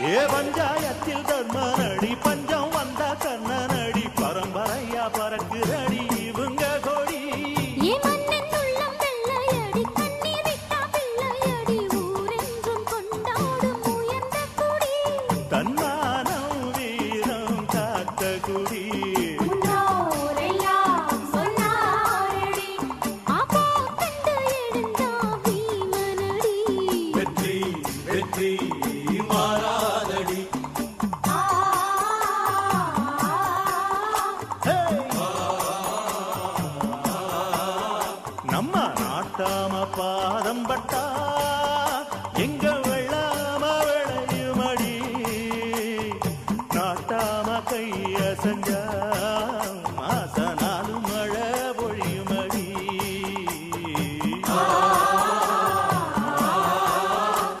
ஏ பஞ்சாயத்தில் தர்மனடி பஞ்சம் வந்த கண்ணனடி பரம்பரையா பறக்குதடி இவங்க கொடி. தன்மானம் வீரம் காத்த குடி. வெற்றி வெற்றி. நம்ம நாட்டாம பாதம் பட்டா எங்க வெள்ளாம விளையுமடி? நாட்டாம கைய செஞ்சா